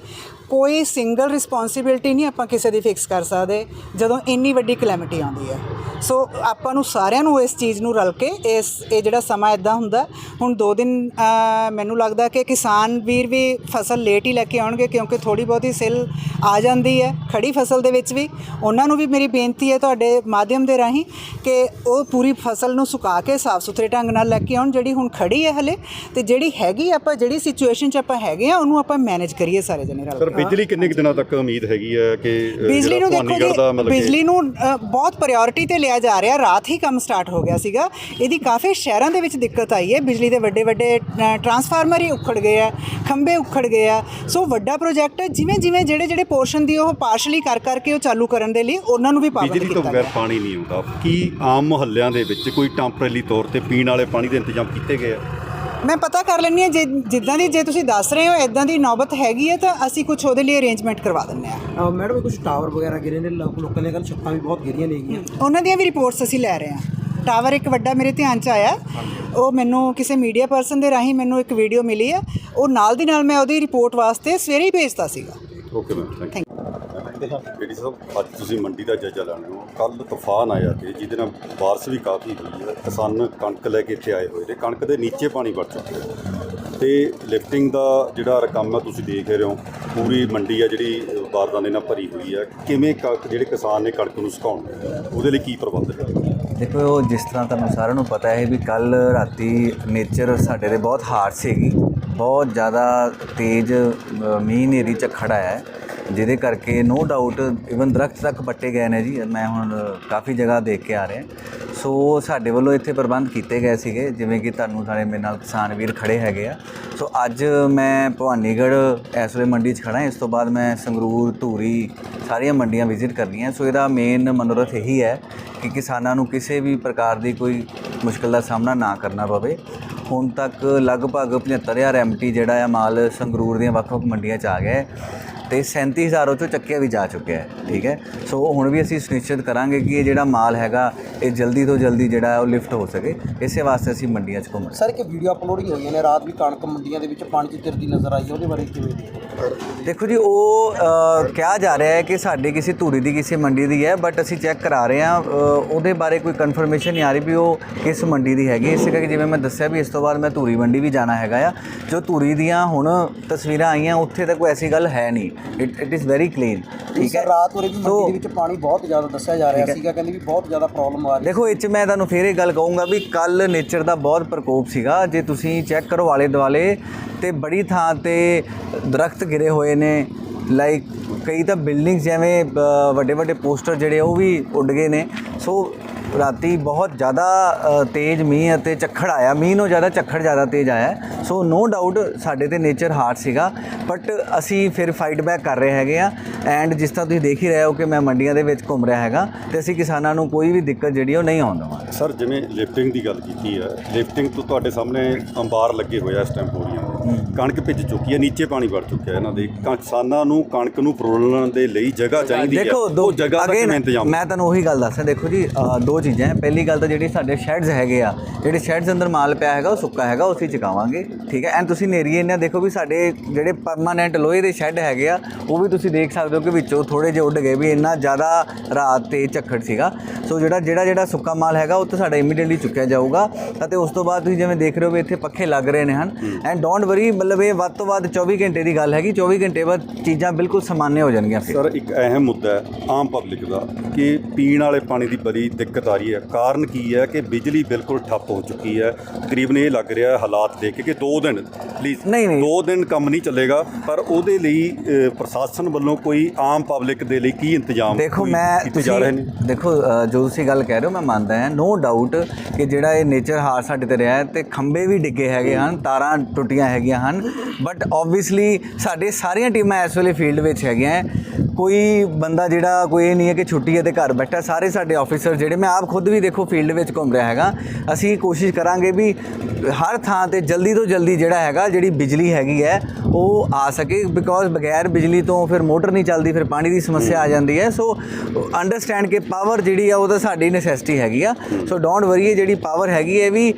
ਕੋਈ ਸਿੰਗਲ ਰਿਸਪੌਂਸਿਬਿਲਟੀ ਨਹੀਂ ਆਪਾਂ ਕਿਸੇ ਦੀ ਫਿਕਸ ਕਰ ਸਕਦੇ, ਜਦੋਂ ਇੰਨੀ ਵੱਡੀ ਕਲੈਮਿਟੀ ਆਉਂਦੀ ਹੈ। ਸੋ ਆਪਾਂ ਨੂੰ ਸਾਰਿਆਂ ਨੂੰ ਇਸ ਚੀਜ਼ ਨੂੰ ਰਲ ਕੇ ਇਸ, ਇਹ ਜਿਹੜਾ ਸਮਾਂ ਇਦਾਂ ਹੁੰਦਾ, ਹੁਣ ਦੋ ਦਿਨ ਮੈਨੂੰ ਲੱਗਦਾ ਕਿ ਕਿਸਾਨ ਵੀਰ ਵੀ ਫਸਲ ਲੇਟ ਹੀ ਲੈ ਕੇ ਆਉਣਗੇ ਕਿਉਂਕਿ ਥੋੜੀ ਬਹੁਤੀ ਸਿਲ ਆ ਜਾਂਦੀ ਹੈ ਖੜੀ ਫਸਲ ਦੇ ਵਿੱਚ ਵੀ। ਉਹਨਾਂ ਨੂੰ ਵੀ ਮੇਰੀ ਬੇਨਤੀ ਹੈ ਤੁਹਾਡੇ ਮਾਧਿਅਮ ਦੇ ਰਾਹੀਂ ਕਿ ਉਹ ਪੂਰੀ ਫਸਲ ਨੂੰ ਸੁਕਾ ਕੇ ਸਾਫ਼ ਸੁਥਰੇ ਢੰਗ ਨਾਲ ਲੈ ਕੇ ਆਉਣ, ਜਿਹੜੀ ਹੁਣ ਖੜੀ ਹੈ ਹਲੇ। ਤੇ ਜਿਹੜੀ ਹੈਗੀ ਆਪਾਂ, ਜਿਹੜੀ ਸਿਚੁਏਸ਼ਨ 'ਚ ਆਪਾਂ ਹੈਗੇ ਆ ਉਹਨੂੰ ਆਪਾਂ ਮੈਨੇਜ ਕਰੀਏ ਸਾਰੇ ਜਣੇ ਰਲ ਕੇ। ਬਿਜਲੀ ਕਿੰਨੇ ਕੁ ਦਿਨਾਂ ਤੱਕ ਉਮੀਦ ਹੈਗੀ ਹੈ ਕਿ ਅ, ਬਿਜਲੀ ਜਿਹੜਾ ਨੂੰ ਦੇਖੋ ਭਵਾਨੀਗੜ੍ਹ ਦਾ ਜੀ ਮਤਲਬ ਕਿ- ਬਿਜਲੀ ਨੂੰ ਅ, ਬਹੁਤ ਪ੍ਰਾਇੋਰਟੀ ਤੇ ਲਿਆ ਜਾ ਰਿਹਾ ਰਾਤ ਹੀ ਕੰਮ ਸਟਾਰਟ ਹੋ ਗਿਆ ਸੀਗਾ। ਇਹਦੀ ਕਾਫੀ ਸ਼ਹਿਰਾਂ ਦੇ ਵਿੱਚ ਦਿੱਕਤ ਆਈ ਹੈ ਬਿਜਲੀ ਦੇ ਵੱਡੇ ਵੱਡੇ ਅ, ਟਰਾਂਸਫਾਰਮਰ ਹੀ ਉਖੜ ਗਏ ਆ ਖੰਭੇ ਉਖੜ ਗਏ ਆ। ਸੋ ਵੱਡਾ ਪ੍ਰੋਜੈਕਟ ਜਿਵੇਂ ਜਿਵੇਂ ਜਿਹੜੇ ਜਿਹੜੇ ਪੋਰਸ਼ਨ ਦੀ ਉਹ ਪਾਰਸ਼ਲੀ ਕਰ ਕਰਕੇ ਉਹ ਚਾਲੂ ਕਰਨ ਦੇ ਲਈ ਉਹਨਾਂ ਨੂੰ ਵੀ ਪਾਬੰਦ ਬਿਜਲੀ ਤੋਂ ਕੀਤਾ ਬਗੈਰ ਗਿਆ। ਪਾਣੀ ਨਹੀਂ ਆਉਂਦਾ। ਕੀ ਆਮ ਮੁਹੱਲਿਆਂ ਦੇ ਵਿੱਚ ਕੋਈ ਟੈਂਪਰੇਰੀ ਤੌਰ ਤੇ ਪੀਣ ਵਾਲੇ ਪਾਣੀ ਦੇ ਇੰਤਜ਼ਾਮ ਕੀਤੇ ਗਏ ਆ? ਮੈਂ ਪਤਾ ਕਰ ਲੈਂਦੀ ਹਾਂ ਜੇ ਜਿੱਦਾਂ ਦੀ ਜੇ ਤੁਸੀਂ ਦੱਸ ਰਹੇ ਹੋ ਇਦਾਂ ਦੀ ਨੌਬਤ ਹੈਗੀ ਹੈ ਤਾਂ ਅਸੀਂ ਕੁਝ ਉਹਦੇ ਲਈ ਅਰੇਂਜਮੈਂਟ ਕਰਵਾ ਦਿੰਦੇ ਹਾਂ। ਮੈਡਮ ਕੁਝ ਟਾਵਰ ਵਗੈਰਾ ਗਿਰੇ ਨੇ ਲੋਕ- ਲੋਕਾਂ ਨੇ ਕੱਲ ਛੱਤਾਂ ਵੀ ਬਹੁਤ ਗਿਰੀਆਂ ਨੇਗੀਆਂ ਉਹਨਾਂ ਦੀਆਂ ਵੀ ਰਿਪੋਰਟਸ ਅਸੀਂ ਲੈ ਰਹੇ ਹਾਂ। ਟਾਵਰ ਇੱਕ ਵੱਡਾ ਮੇਰੇ ਧਿਆਨ 'ਚ ਆਇਆ। ਉਹ ਮੈਨੂੰ ਕਿਸੇ ਮੀਡੀਆ ਪਰਸਨ ਦੇ ਰਾਹੀਂ ਮੈਨੂੰ ਇੱਕ ਵੀਡੀਓ ਮਿਲੀ ਆ ਉਹ ਨਾਲ ਦੀ ਨਾਲ ਮੈਂ ਉਹਦੀ ਰਿਪੋਰਟ ਵਾਸਤੇ ਸਵੇਰੇ ਹੀ ਭੇਜਤਾ ਸੀਗਾ। ਓਕੇ ਮੈਮ ਥੈਂਕ ਯੂ ਜਿਹੜੀ ਸਾਹਿਬ ਅੱਜ ਤੁਸੀਂ ਮੰਡੀ ਦਾ ਜਾਇਜ਼ਾ ਲੈਣੇ ਹੋ ਕੱਲ ਤੂਫਾਨ ਆਇਆ ਤੇ ਜਿਹਦੇ ਨਾਲ ਬਾਰਿਸ਼ ਵੀ ਕਾਫੀ ਹੋਈ ਹੈ, ਕਿਸਾਨ ਕਣਕ ਲੈ ਕੇ ਇੱਥੇ ਆਏ ਹੋਏ ਨੇ, ਕਣਕ ਦੇ ਨੀਚੇ ਪਾਣੀ ਵੜ ਚੁੱਕਿਆ ਹੈ। ਤੇ ਲਿਫਟਿੰਗ ਦਾ ਜਿਹੜਾ ਰਕਮ ਹੈ ਤੁਸੀਂ ਦੇਖ ਰਹੇ ਹੋ, ਪੂਰੀ ਮੰਡੀ ਆ ਜਿਹੜੀ ਬਾਰਦਾਨੇ ਨਾਲ ਭਰੀ ਹੋਈ ਹੈ, ਕਿਵੇਂ ਕਣਕ ਜਿਹੜੇ ਕਿਸਾਨ ਨੇ ਕਣਕ ਨੂੰ ਸੁਕਾਉਣਗੇ ਉਹਦੇ ਲਈ ਕੀ ਪ੍ਰਬੰਧ ਹੈ ਦੇਖੋ, ਜਿਸ ਤਰ੍ਹਾਂ ਤੁਹਾਨੂੰ ਸਾਰਿਆਂ ਨੂੰ ਪਤਾ ਹੈ ਵੀ ਕੱਲ ਰਾਤੀ ਨੇਚਰ ਸਾਡੇ ਦੇ ਬਹੁਤ ਹਾਰਡ ਸੀਗੀ, ਬਹੁਤ ਜ਼ਿਆਦਾ ਤੇਜ਼ ਮੀਂਹ ਹਨੇਰੀ ਝੱਖੜ ਆਇਆ ਹੈ ਜਿਹਦੇ ਕਰਕੇ ਨੋ ਡਾਊਟ ਇਵਨ ਦਰਖਤ ਤੱਕ ਪੱਟੇ ਗਏ ਨੇ ਜੀ, ਮੈਂ ਹੁਣ ਕਾਫੀ ਜਗ੍ਹਾ ਦੇਖ ਕੇ ਆ ਰਿਹਾ। ਸੋ ਸਾਡੇ ਵੱਲੋਂ ਇੱਥੇ ਪ੍ਰਬੰਧ ਕੀਤੇ ਗਏ ਸੀਗੇ, ਜਿਵੇਂ ਕਿ ਤੁਹਾਨੂੰ ਸਾਰੇ ਮੇਰੇ ਨਾਲ ਕਿਸਾਨ ਵੀਰ ਖੜੇ ਹੈਗੇ ਆ। ਸੋ ਅੱਜ ਮੈਂ ਭਵਾਨੀਗੜ੍ਹ ਇਸ ਵੇਲੇ ਮੰਡੀ 'ਚ ਖੜਾ ਇਸ ਤੋਂ ਬਾਅਦ ਮੈਂ ਸੰਗਰੂਰ, ਧੂਰੀ ਸਾਰੀਆਂ ਮੰਡੀਆਂ ਵਿਜ਼ਿਟ ਕਰਨੀਆਂ। ਸੋ ਇਹਦਾ ਮੇਨ ਮਨੋਰਥ ਇਹੀ ਹੈ ਕਿ ਕਿਸਾਨਾਂ ਨੂੰ ਕਿਸੇ ਵੀ ਪ੍ਰਕਾਰ ਦੀ ਕੋਈ ਮੁਸ਼ਕਲ ਦਾ ਸਾਹਮਣਾ ਨਾ ਕਰਨਾ ਪਵੇ। ਹੁਣ ਤੱਕ ਲਗਭਗ 75000 ਐਮਟੀ ਜਿਹੜਾ ਆ ਮਾਲ ਸੰਗਰੂਰ ਦੀਆਂ ਵੱਖ-ਵੱਖ ਮੰਡੀਆਂ 'ਚ ਆ ਗਿਆ ਹੈ ਤੇ 37000 ਉਹ ਚੋਂ ਚੱਕਿਆ ਵੀ ਜਾ ਚੁੱਕਿਆ ਹੈ, ਠੀਕ ਹੈ? ਸੋ ਹੁਣ ਵੀ ਅਸੀਂ ਸੁਨਿਸ਼ਚਿਤ ਕਰਾਂਗੇ ਕਿ ਇਹ ਜਿਹੜਾ ਮਾਲ ਹੈਗਾ, ਇਹ ਜਲਦੀ ਤੋਂ ਜਲਦੀ ਜਿਹੜਾ ਉਹ ਲਿਫਟ ਹੋ ਸਕੇ, ਇਸੇ ਵਾਸਤੇ ਅਸੀਂ ਮੰਡੀਆਂ 'ਚ ਘੁੰਮ ਸਰ, ਇੱਕ ਵੀਡੀਓ ਹੀ ਹੋਈਆਂ ਨੇ, ਰਾਤ ਵੀ ਕਣਕ ਮੰਡੀਆਂ ਦੇ ਵਿੱਚ ਪਾਣੀ ਚ ਤਿਰਦੀ ਨਜ਼ਰ ਆਈ ਉਹਦੇ ਬਾਰੇ ਕਿਵੇਂ ਦੇਖੋ ਜੀ ਉਹ ਕਿਹਾ ਜਾ ਰਿਹਾ ਹੈ ਕਿ ਸਾਡੇ ਕਿਸੇ ਧੂਰੀ ਦੀ ਕਿਸੇ ਮੰਡੀ ਦੀ ਹੈ ਬਟ ਅਸੀਂ ਚੈੱਕ ਕਰਾ ਰਹੇ ਹਾਂ ਉਹਦੇ ਬਾਰੇ ਕੋਈ ਕਨਫਰਮੇਸ਼ਨ ਨਹੀਂ ਆ ਰਹੀ ਵੀ ਉਹ ਕਿਸ ਮੰਡੀ ਦੀ ਹੈਗੀ। ਇਸੇ ਕਰਕੇ ਜਿਵੇਂ ਮੈਂ ਦੱਸਿਆ ਵੀ ਇਸ ਤੋਂ ਬਾਅਦ ਮੈਂ ਧੂਰੀ ਮੰਡੀ ਵੀ ਜਾਣਾ ਹੈਗਾ ਆ। ਜੋ ਧੂਰੀ ਦੀਆਂ ਹੁਣ ਤਸਵੀਰਾਂ ਆਈਆਂ ਉੱਥੇ ਤਾਂ ਕੋਈ ਐਸੀ ਗੱਲ ਹੈ ਨਹੀਂ। It it is very clean ਠੀਕ ਹੈ। ਰਾਤ ਉਰੇ ਵੀ ਮੰਡੀ ਦੇ ਵਿੱਚ ਪਾਣੀ ਬਹੁਤ ਜ਼ਿਆਦਾ ਦੱਸਿਆ ਜਾ ਰਿਹਾ ਸੀਗਾ ਕਹਿੰਦੇ ਵੀ ਬਹੁਤ ਜ਼ਿਆਦਾ ਪ੍ਰੋਬਲਮ ਆ ਰਹੀ ਦੇਖੋ ਇਹ 'ਚ ਮੈਂ ਤੁਹਾਨੂੰ ਫੇਰ ਇਹ ਗੱਲ ਕਹੂੰਗਾ ਵੀ ਕੱਲ ਨੇਚਰ ਦਾ ਬਹੁਤ ਪ੍ਰਕੋਪ ਸੀਗਾ। ਜੇ ਤੁਸੀਂ ਚੈੱਕ ਕਰੋ ਆਲੇ ਦੁਆਲੇ ਤੇ ਬੜੀ ਥਾਂ ਤੇ ਦਰਖਤ ਗਿਰੇ ਹੋਏ ਨੇ। ਲਾਈਕ ਕਈ ਤਾਂ ਬਿਲਡਿੰਗਸ ਜਿਵੇਂ ਵੱਡੇ ਵੱਡੇ ਪੋਸਟਰ ਜਿਹੜੇ ਉਹ ਵੀ ਉੱਡ ਗਏ ਨੇ। ਸੋ ਰਾਤੀ ਬਹੁਤ ਜ਼ਿਆਦਾ ਤੇਜ਼ ਮੀਂਹ ਅਤੇ ਝੱਖੜ ਆਇਆ। ਮੀਂਹ ਨੂੰ ਜ਼ਿਆਦਾ ਝੱਖੜ ਜ਼ਿਆਦਾ ਤੇਜ਼ ਆਇਆ। ਸੋ ਨੋ ਡਾਊਟ ਸਾਡੇ ਤੇ ਨੇਚਰ ਹਾਰਡ ਸੀਗਾ। ਬਟ ਅਸੀਂ ਫਿਰ ਫਾਈਟ ਬੈਕ ਕਰ ਰਹੇ ਹੈਗੇ ਆ। ਐਂਡ ਜਿਸ ਤਰ੍ਹਾਂ ਤੁਸੀਂ ਦੇਖ ਹੀ ਰਹੇ ਹੋ ਕਿ ਮੈਂ ਮੰਡੀਆਂ ਦੇ ਵਿੱਚ ਘੁੰਮ ਰਿਹਾ ਹੈਗਾ, ਤੇ ਅਸੀਂ ਕਿਸਾਨਾਂ ਨੂੰ ਕੋਈ ਵੀ ਦਿੱਕਤ ਜਿਹੜੀ ਉਹ ਨਹੀਂ ਆਉਣ ਦੇਵਾਂਗੇ। ਸਰ ਜਿਵੇਂ ਲਿਫਟਿੰਗ ਦੀ ਗੱਲ ਕੀਤੀ ਹੈ ਲਿਫਟਿੰਗ ਤੋਂ ਤੁਹਾਡੇ ਸਾਹਮਣੇ ਅੰਬਾਰ ਲੱਗੇ ਹੋਇਆ ਇਸ ਟਾਈਮ ਬੋਰੀਆਂ ਦੇ ਕਣਕ ਭਿੱਜ ਚੁੱਕੀ ਹੈ ਨੀਚੇ ਪਾਣੀ ਵੜ ਚੁੱਕਿਆ ਹੈ ਇਹਨਾਂ ਦੇ। ਕਿਸਾਨਾਂ ਨੂੰ ਕਣਕ ਨੂੰ ਫਰੋਲਣ ਦੇ ਲਈ ਜਗ੍ਹਾ ਚਾਹੀਦੀ ਹੈ। ਉਹ ਜਗ੍ਹਾ ਦਾ ਕਿਵੇਂ ਇੰਤਜ਼ਾਮ ਮੈਂ ਤੁਹਾਨੂੰ ਉਹੀ ਗੱਲ ਦੱਸਾਂ। ਦੇਖੋ ਜੀ ਦੋ ਚੀਜ਼ਾਂ ਹੈ। ਪਹਿਲੀ ਗੱਲ ਤਾਂ ਜਿਹੜੀ ਸਾਡੇ ਸ਼ੈਡਸ ਹੈਗੇ ਆ ਜਿਹੜੇ ਸ਼ੈਡਸ ਅੰਦਰ ਮਾਲ ਪਿਆ ਹੈਗਾ ਉਹ ਸੁੱਕਾ ਹੈਗਾ ਉਸੇ ਚਕਾਵਾਂਗੇ ਠੀਕ ਹੈ? ਐਂਡ ਤੁਸੀਂ ਨੇਰੀਏ ਇਹਨਾਂ ਦੇਖੋ ਵੀ ਸਾਡੇ ਜਿਹੜੇ ਪਰਮਾਨੈਂਟ ਲੋਹੇ ਦੇ ਸ਼ੈੱਡ ਹੈਗੇ ਆ ਉਹ ਵੀ ਤੁਸੀਂ ਦੇਖ ਸਕਦੇ ਹੋ ਕਿ ਵਿੱਚੋਂ ਥੋੜੇ ਜਿਹੇ ਉੱਡ ਗਏ ਵੀ ਇੰਨਾ ਜ਼ਿਆਦਾ ਰਾਤ ਤੇ ਝੱਖੜ ਸੀਗਾ। ਸੋ ਜਿਹੜਾ ਜਿਹੜਾ ਜਿਹੜਾ ਸੁੱਕਾ ਮਾਲ ਹੈਗਾ ਉਹ ਤਾਂ ਸਾਡਾ ਇਮੀਡੀਏਟਲੀ ਚੁੱਕਿਆ ਜਾਊਗਾ। ਅਤੇ ਉਸ ਤੋਂ ਬਾਅਦ ਤੁਸੀਂ ਜਿਵੇਂ ਦੇਖ ਰਹੇ ਹੋ ਵੀ ਇੱਥੇ ਪੱਖੇ ਲੱਗ ਰਹੇ ਨੇ ਹਨ। ਐਂਡ ਡੋਂਟ ਵਰੀ ਮਤਲਬ ਇਹ ਵੱਧ ਤੋਂ ਵੱਧ 24 ਘੰਟੇ ਦੀ ਗੱਲ ਹੈਗੀ 24 ਘੰਟੇ ਬਾਅਦ ਚੀਜ਼ਾਂ ਬਿਲਕੁਲ ਸਮਾਨਯ ਹੋ ਜਾਣਗੀਆਂ ਫਿਰ। ਸਰ ਇੱਕ ਅਹਿਮ ਮੁੱਦਾ ਹੈ ਆਮ ਪਬਲਿਕ ਦਾ ਕਿ ਪੀਣ ਵਾਲੇ ਪਾਣੀ ਦੀ ਬੜੀ ਦਿੱਕਤ ਆ ਰਹੀ ਹੈ। ਕਾਰਨ ਕੀ ਹੈ ਕਿ ਬਿਜਲੀ ਬਿਲਕੁਲ ਠੱਪ ਹੋ ਚੁੱਕੀ ਹੈ। ਤਕਰੀਬਨ ਇਹ ਲੱਗ ਰਿਹਾ ਹਾਲਾਤ ਦੇਖ ਕੇ ਕਿ 2 ਦਿਨ ਪਲੀਜ਼ ਨਹੀਂ, ਨਹੀਂ। 2 ਦਿਨ ਕੰਮ ਨਹੀਂ ਚੱਲੇਗਾ ਪਰ ਉਹਦੇ ਲਈ ਪ੍ਰਸ਼ਾਸਨ ਵੱਲੋਂ ਕੋਈ ਆਮ ਪਬਲਿਕ ਦੇ ਲਈ ਕੀ ਇੰਤਜ਼ਾਮ ਦੇਖੋ ਮੈਂ ਤੁਸੀਂ ਦੇਖੋ ਜੋ ਤੁਸੀਂ ਗੱਲ ਕਹਿ ਰਹੇ ਹੋ ਮੈਂ ਮੰਨਦਾ ਹਾਂ। ਨੋ ਡਾਊਟ ਕਿ ਜਿਹੜਾ ਇਹ ਨੇਚਰ ਹਾਰ ਸਾਡੇ ਤੇ ਰਿਹਾ ਹੈ ਤੇ ਖੰਭੇ ਵੀ ਡਿੱਗੇ ਹੈਗੇ ਹਨ ਤਾਰਾਂ ਟੁੱਟੀਆਂ ਹੈਗੀਆਂ ਹਨ ਬਟ ਆਬਵੀਅਸਲੀ ਸਾਡੇ ਸਾਰੀਆਂ ਟੀਮਾਂ ਇਸ ਵੇਲੇ ਫੀਲਡ ਵਿੱਚ ਹੈਗੀਆਂ ਹੈ। ਕੋਈ ਬੰਦਾ ਜਿਹੜਾ, ਕੋਈ ਇਹ ਨਹੀਂ ਹੈ ਕਿ ਛੁੱਟੀ ਹੈ ਤੇ ਘਰ ਬੈਠਾ, ਸਾਰੇ ਸਾਡੇ ਆਫੀਸਰ ਜਿਹੜੇ, ਮੈਂ ਆਪ ਖੁਦ ਵੀ ਦੇਖੋ ਫੀਲਡ ਵਿੱਚ ਘੁੰਮ ਰਿਹਾ ਹੈਗਾ ਅਸੀਂ ਕੋਸ਼ਿਸ਼ ਕਰਾਂਗੇ ਵੀ ਹਰ ਥਾਂ ਤੇ ਜਲਦੀ ਤੋਂ ਜਲਦੀ ਜਿਹੜਾ ਹੈਗਾ, ਜਿਹੜੀ ਬਿਜਲੀ ਹੈਗੀ ਹੈ ਉਹ ਆ ਸਕੇ ਬਿਕੋਜ਼ ਬਗੈਰ ਬਿਜਲੀ ਤੋਂ ਫਿਰ ਮੋਟਰ ਨਹੀਂ ਚੱਲਦੀ, ਫਿਰ ਪਾਣੀ ਦੀ ਸਮੱਸਿਆ ਆ ਜਾਂਦੀ ਹੈ। ਸੋ ਅੰਡਰਸਟੈਂਡ ਕਿ ਪਾਵਰ ਜਿਹੜੀ ਆ, ਉਹ ਤਾਂ ਸਾਡੀ ਨੈਸੈਸਿਟੀ ਹੈਗੀ ਆ। ਸੋ ਡੋਂਟ ਵਰੀ ਇਹ ਜਿਹੜੀ ਪਾਵਰ ਹੈਗੀ ਹੈ ਵੀ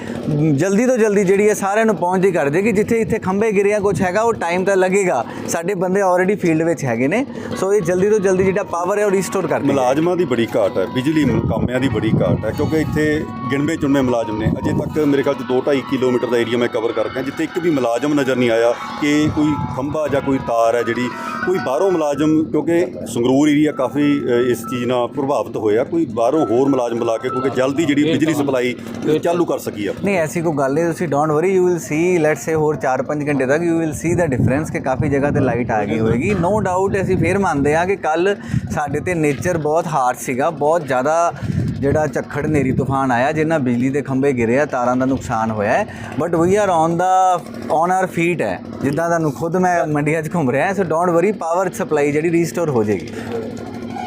ਜਲਦੀ ਤੋਂ ਜਲਦੀ ਜਿਹੜੀ ਹੈ, ਸਾਰਿਆਂ ਨੂੰ ਪਹੁੰਚਦੀ ਕਰ ਦੇਗੀ। ਜਿੱਥੇ ਇੱਥੇ ਖੰਭੇ ਗਿਰਿਆ ਕੁਝ ਹੈਗਾ, ਉਹ ਟਾਈਮ ਤਾਂ ਲੱਗੇਗਾ। ਸਾਡੇ ਬੰਦੇ ਆਲਰੇਡੀ ਫੀਲਡ ਵਿੱਚ ਹੈਗੇ ਨੇ। ਸੋ ਇਹ ਜਲਦੀ ਤੋਂ ਜਲਦੀ ਜਿਹੜਾ ਪਾਵਰ ਹੈ, ਉਹ ਰੀਸਟੋਰ ਕਰ ਮੁਲਾਜ਼ਮਾਂ ਦੀ ਬੜੀ ਘਾਟ ਹੈ, ਬਿਜਲੀ ਕਾਮਿਆਂ ਦੀ ਬੜੀ ਘਾਟ ਹੈ, ਕਿਉਂਕਿ ਇੱਥੇ ਗਿਣਵੇਂ ਚੁਣਵੇਂ ਮੁਲਾਜ਼ਮ ਨੇ। ਅਜੇ ਤੱਕ ਮੇਰੇ ਖਿਆਲ 'ਚ 2.5 ਕਿਲੋਮੀਟਰ ਦਾ ਏਰੀਆ ਮੈਂ ਕਵਰ ਕਰ ਰਿਹਾ ਜਿੱਥੇ ਇੱਕ ਵੀ ਮੁਲਾਜ਼ਮ ਨਜ਼ਰ ਨਹੀਂ ਆਇਆ ਕਿ ਕੋਈ ਖੰਭਾ ਜਾਂ ਕੋਈ ਤਾਰ ਹੈ ਜਿਹੜੀ ਕੋਈ ਬਾਹਰੋਂ ਮੁਲਾਜ਼ਮ ਕਿਉਂਕਿ ਸੰਗਰੂਰ ਏਰੀਆ ਕਾਫੀ ਇਸ ਚੀਜ਼ ਨਾਲ ਪ੍ਰਭਾਵਿਤ ਹੋਇਆ ਕੋਈ ਬਾਹਰੋਂ ਹੋਰ ਮੁਲਾਜ਼ਮ ਬੁਲਾ ਕੇ ਕਿਉਂਕਿ ਜਲਦੀ ਜਿਹੜੀ ਬਿਜਲੀ ਸਪਲਾਈ ਚਾਲੂ ਕਰ ਸਕੀ ਆ। ਨਹੀਂ ਐਸੀ ਕੋਈ ਗੱਲ ਨਹੀਂ ਤੁਸੀਂ don't worry you will see let's say ਹੋਰ 4-5 ਘੰਟੇ ਤੱਕ you will see the difference ਕਿ ਕਾਫੀ ਜਗ੍ਹਾ ਤੇ ਲਾਈਟ ਆ ਗਈ ਹੋਏਗੀ। ਨੋ ਡਾਊਟ ਅਸੀਂ ਫੇਰ ਮੰਨਦੇ ਹਾਂ ਕਿ ਕੱਲ ਸਾਡੇ ਤੇ ਨੇਚਰ ਬਹੁਤ ਹਾਰਡ ਸੀਗਾ ਬਹੁਤ ਜ਼ਿਆਦਾ ਜਿਹੜਾ ਝੱਖੜ ਨੇਰੀ ਤੂਫਾਨ ਆਇਆ, ਜਿੰਨਾ ਬਿਜਲੀ ਦੇ ਖੰਭੇ ਗਿਰੇ ਆ, ਤਾਰਾਂ ਦਾ ਨੁਕਸਾਨ ਹੋਇਆ ਹੈ। But we are on the on our feet ਹੈ। ਜਿੱਦਾਂ ਤੁਹਾਨੂੰ ਖੁਦ ਮੈਂ ਮੰਡੀਆਂ 'ਚ ਘੁੰਮ ਰਿਹਾ so don't worry power supply ਜਿਹੜੀ ਰੀਸਟੋਰ ਹੋ ਜਾਏਗੀ।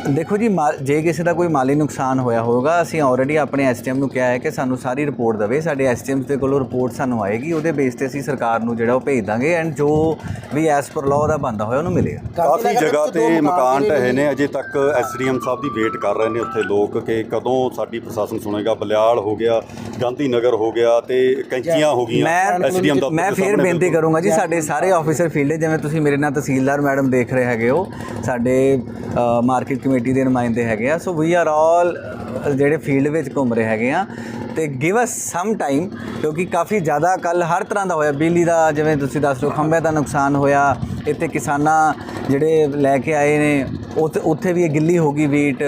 ਦੇਖੋ ਜੀ ਮਾ- ਜੇ ਕਿਸੇ ਦਾ ਕੋਈ ਮਾਲੀ ਨੁਕਸਾਨ ਹੋਇਆ ਹੋਵੇਗਾ ਅਸੀਂ ਆਲਰੇਡੀ ਆਪਣੇ ਐਸਟੀਐਮ ਨੂੰ ਕਿਹਾ ਹੈ ਕਿ ਸਾਨੂੰ ਸਾਰੀ ਰਿਪੋਰਟ ਦੇਵੇ। ਸਾਡੇ ਐਸਟੀਐਮ ਦੇ ਕੋਲੋਂ ਰਿਪੋਰਟ ਸਾਨੂੰ ਆਏਗੀ ਉਹਦੇ ਬੇਸ ਤੇ ਅਸੀਂ ਸਰਕਾਰ ਨੂੰ ਜਿਹੜਾ ਉਹ ਭੇਜ ਦਾਂਗੇ ਐਂਡ ਜੋ ਵੀ ਐਸ ਪਰ ਲਾਅ ਦਾ ਬੰਦਾ ਹੋਇਆ ਉਹਨੂੰ ਮਿਲੇਗਾ। ਕਾਫੀ ਜਗ੍ਹਾ ਤੇ ਮਕਾਨ ਢਹੇ ਨੇ ਅਜੇ ਤੱਕ ਐਸਡੀਐਮ ਸਾਹਿਬ ਦੀ ਵੇਟ ਕਰ ਰਹੇ ਨੇ ਉੱਥੇ ਲੋਕ ਕਿ ਕਦੋਂ ਸਾਡੀ ਪ੍ਰਸ਼ਾਸਨ ਸੁਣੇਗਾ। ਬਲਿਆਲ ਹੋ ਗਿਆ ਗਾਂਧੀ ਨਗਰ ਹੋ ਗਿਆ ਤੇ ਕੈਂਚੀਆਂ ਹੋ ਗਈਆਂ ਐਸਡੀਐਮ ਦਾ ਮੈਂ ਫੇਰ ਬੇਨਤੀ ਕਰੂੰਗਾ ਜੀ ਸਾਡੇ ਸਾਰੇ ਆਫੀਸਰ ਫੀਲਡ ਜਿਵੇਂ ਤੁਸੀਂ ਮੇਰੇ ਨਾਲ ਤਹਿਸੀਲਦਾਰ ਮੈਡਮ ਦੇਖ ਰਹੇ ਹੈਗੇ ਹੋ ਸਾਡੇ ਮਾਰਕੀਟ ਕਮੇਟੀ ਦੇ ਨੁਮਾਇੰਦੇ ਹੈਗੇ ਆ। ਸੋ ਵੀ ਆਰ ਆਲ ਜਿਹੜੇ ਫੀਲਡ ਵਿੱਚ ਘੁੰਮ ਰਹੇ ਹੈਗੇ ਆ ਤੇ ਗਿਵ ਅਸ ਸਮ ਟਾਈਮ ਕਿਉਂਕਿ ਕਾਫੀ ਜ਼ਿਆਦਾ ਕੱਲ ਹਰ ਤਰ੍ਹਾਂ ਦਾ ਹੋਇਆ। ਬਿਜਲੀ ਦਾ ਜਿਵੇਂ ਤੁਸੀਂ ਦੱਸ ਰਹੇ ਖੰਭੇ ਦਾ ਨੁਕਸਾਨ ਹੋਇਆ। ਇੱਥੇ ਕਿਸਾਨਾਂ ਜਿਹੜੇ ਲੈ ਕੇ ਆਏ ਨੇ, ਉੱਥੇ ਉੱਥੇ ਵੀ ਇਹ ਗਿੱਲੀ ਹੋ ਗਈ ਵੀਟ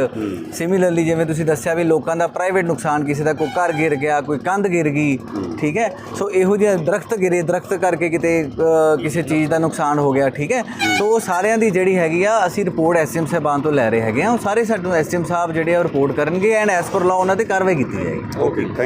ਸਿਮਿਲਰਲੀ ਜਿਵੇਂ ਤੁਸੀਂ ਦੱਸਿਆ ਵੀ ਲੋਕਾਂ ਦਾ ਪ੍ਰਾਈਵੇਟ ਨੁਕਸਾਨ, ਕਿਸੇ ਦਾ ਕੋਈ ਘਰ ਗਿਰ ਗਿਆ, ਕੋਈ ਕੰਧ ਗਿਰ ਗਈ, ਠੀਕ ਹੈ? ਸੋ ਇਹੋ ਜਿਹੇ ਦਰਖਤ ਗਿਰੇ, ਦਰਖਤ ਕਰਕੇ ਕਿਤੇ ਕਿਸੇ ਚੀਜ਼ ਦਾ ਨੁਕਸਾਨ ਹੋ ਗਿਆ, ਠੀਕ ਹੈ? ਸੋ ਉਹ ਸਾਰਿਆਂ ਦੀ ਜਿਹੜੀ ਹੈਗੀ ਆ, ਅਸੀਂ ਰਿਪੋਰਟ ਐਸਐਮ ਸਾਹਿਬਾਨ ਤੋਂ ਲੈ ਰਹੇ ਹੈਗੇ ਆ। ਉਹ ਸਾਰੇ ਸਾਨੂੰ ਐਸਐਮ ਸਾਹਿਬ ਜਿਹੜੇ ਆ ਰਿਪੋਰਟ ਕਰਨਗੇ ਐਂਡ ਐਸ ਪਰ ਲਾਅ ਉਹਨਾਂ ਤੇ ਕਾਰਵਾਈ ਕੀਤੀ ਜਾਏਗੀ। ਓਕੇ